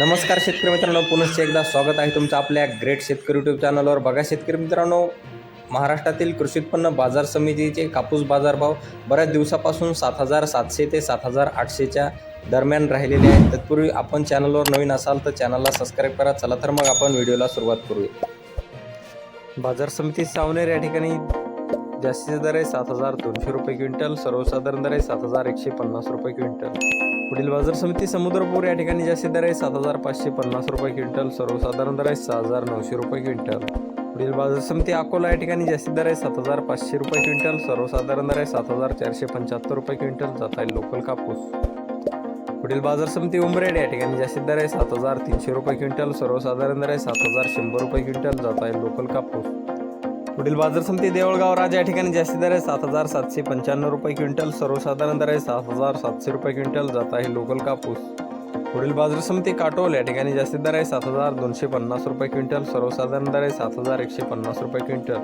नमस्कार शेतकरी मित्रांनो पुनश्च एकदा स्वागत आहे तुमचं आपल्या ग्रेट शेतकरी यूट्यूब चॅनलवर बघा शेतकरी मित्रांनो महाराष्ट्रातील कृषी उत्पन्न बाजार समितीचे कापूस बाजारभाव बऱ्याच दिवसापासून सात हजार सातशे ते सात हजार आठशेच्या दरम्यान राहिलेले आहेत. तत्पूर्वी आपण चॅनलवर नवीन असाल तर चॅनलला सबस्क्राईब करा. चला तर मग आपण व्हिडिओला सुरुवात करूया. बाजार समिती सावनेर या ठिकाणी जास्तीचा दर आहे सात हजार दोनशे रुपये क्विंटल सर्वसाधारण दर आहे सात हजार एकशे पन्नास रुपये क्विंटल. पुढील बाजार समिती समुद्रपूर या ठिकाणी जास्ती दर आहे. सात हजार पाचशे पन्नास रुपये क्विंटल सर्वसाधारण दर आहे सहा हजार नऊशे रुपये क्विंटल. पुढील बाजार समिती अकोला या ठिकाणी जास्तीत दर आहे सात हजार पाचशे रुपये क्विंटल सर्वसाधारण दर आहे सात हजार चारशे पंच्याहत्तर रुपये क्विंटल जात आहे लोकल कापूस. पुढील बाजार समिती उमरेड या ठिकाणी जास्तीत दर आहे सात हजार तीनशे रुपये क्विंटल सर्वसाधारण दर आहे सात हजार शंभर रुपये क्विंटल जात आहे लोकल कापूस. पुढील बाजार समिती देवळगाव राजा या ठिकाणी जास्ती दर आहे सात हजार सातशे पंच्याण्णव रुपये क्विंटल सर्वसाधारण दर आहे सात हजार सातशे रुपये क्विंटल जात आहे लोकल कापूस. पुढील बाजार समिती काटोल या ठिकाणी जास्ती दर आहे सात हजार दोनशे पन्नास रुपये क्विंटल सर्वसाधारण दर आहे सात हजार एकशे पन्नास रुपये क्विंटल.